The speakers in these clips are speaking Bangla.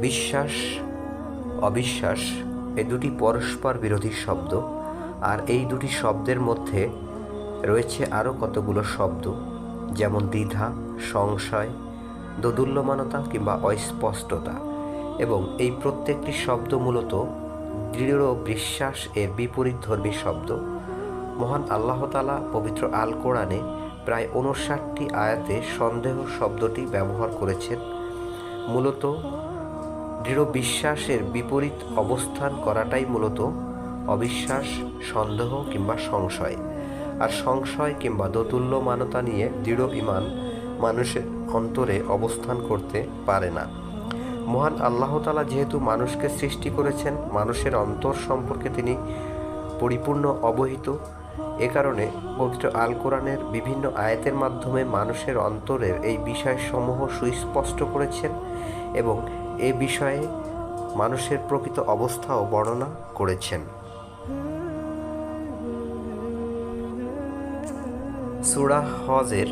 বিশ্বাস, অবিশ্বাস এই দুটি পরস্পর বিরোধী শব্দ, আর এই দুটি শব্দের মধ্যে রয়েছে আরও কতগুলো শব্দ, যেমন দ্বিধা, সংশয়, দোদুল্যমানতা কিংবা অস্পষ্টতা। এবং এই প্রত্যেকটি শব্দ মূলত দৃঢ় বিশ্বাস এর বিপরীত ধর্মী শব্দ। মহান আল্লাহতালা পবিত্র আল কোরআনে প্রায় উনষাটটি আয়াতে সন্দেহ শব্দটি ব্যবহার করেছেন। মূলত দৃঢ় বিশ্বাসের বিপরীত অবস্থান করাটাই মূলত অবিশ্বাস, সন্দেহ কিংবা সংশয়। আর সংশয় কিংবা দোতুল্য মানতা নিয়ে দৃঢ় ইমান মানুষের অন্তরে অবস্থান করতে পারে না। মহান আল্লাহ তালা যেহেতু মানুষকে সৃষ্টি করেছেন, মানুষের অন্তর সম্পর্কে তিনি পরিপূর্ণ অবহিত। এ কারণে পবিত্র আল কোরআনের বিভিন্ন আয়াতের মাধ্যমে মানুষের অন্তরের এই বিষয়সমূহ সুস্পষ্ট করেছেন এবং এ বিষয়ে মানুষের প্রকৃত অবস্থাও বর্ণনা করেছেন। সুরা হজের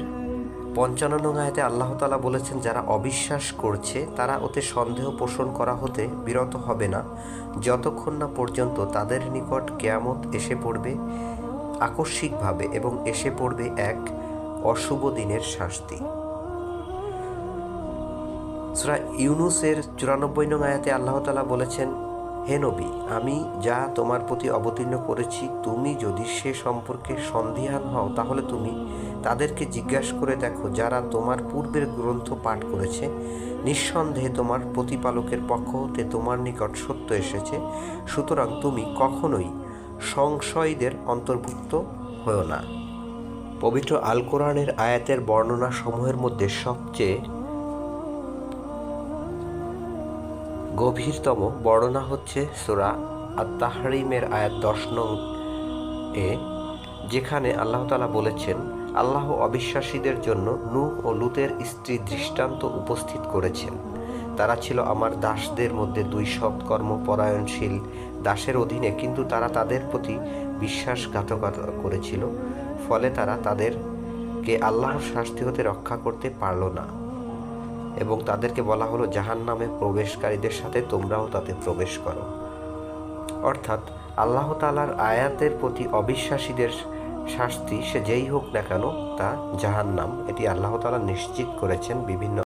পঞ্চান্ন আয়াতে আল্লাহ তালা বলেছেন, যারা অবিশ্বাস করছে, তারা ওতে সন্দেহ পোষণ করা হতে বিরত হবে না। যতক্ষণ না পর্যন্ত তাদের নিকট কেয়ামত এসে পড়বে আকস্মিকভাবে এবং এসে পড়বে এক অশুভ দিনের শাস্তি। সুরা ইউনুসের চুরানব্বই নং আয়াতে আল্লাহ তালা বলেছেন, হে নবী, আমি যা তোমার প্রতি অবতীর্ণ করেছি, তুমি যদি সে সম্পর্কে সন্দিহান হও, তাহলে তুমি তাদেরকে জিজ্ঞাসা করে দেখো, যারা তোমার পূর্বের গ্রন্থ পাঠ করেছে। নিঃসন্দেহে তোমার প্রতিপালকের পক্ষ হতে তোমার নিকট সত্য এসেছে। সুতরাং তুমি কখনোই সংশয়ীদের অন্তর্ভুক্ত হও না। পবিত্র আল কোরআনের আয়াতের বর্ণনা সমূহের মধ্যে সবচেয়ে গভীরতম বর্ণনা হচ্ছে সুরা আত্মাহারিমের আয়াত দশ নং এ, যেখানে আল্লাহ তালা বলেছেন, আল্লাহ অবিশ্বাসীদের জন্য নূহ ও লুতের স্ত্রী দৃষ্টান্ত উপস্থিত করেছেন। তারা ছিল আমার দাসদের মধ্যে দুই সৎকর্ম পরায়ণশীল দাসের অধীনে, কিন্তু তারা তাদের প্রতি বিশ্বাসঘাতকতা করেছিল, ফলে তারা তাদেরকে আল্লাহর শাস্তি হতে রক্ষা করতে পারল না। এবং তাদেরকে বলা হলো জাহান নামে প্রবেশকারীদের সাথে তোমরাও তাতে প্রবেশ করো। অর্থাৎ আল্লাহ তালার আয়াতের প্রতি অবিশ্বাসীদের শাস্তি সে যেই হোক না কেন, তা জাহান্নাম। এটি আল্লাহ তালা নিশ্চিত করেছেন বিভিন্ন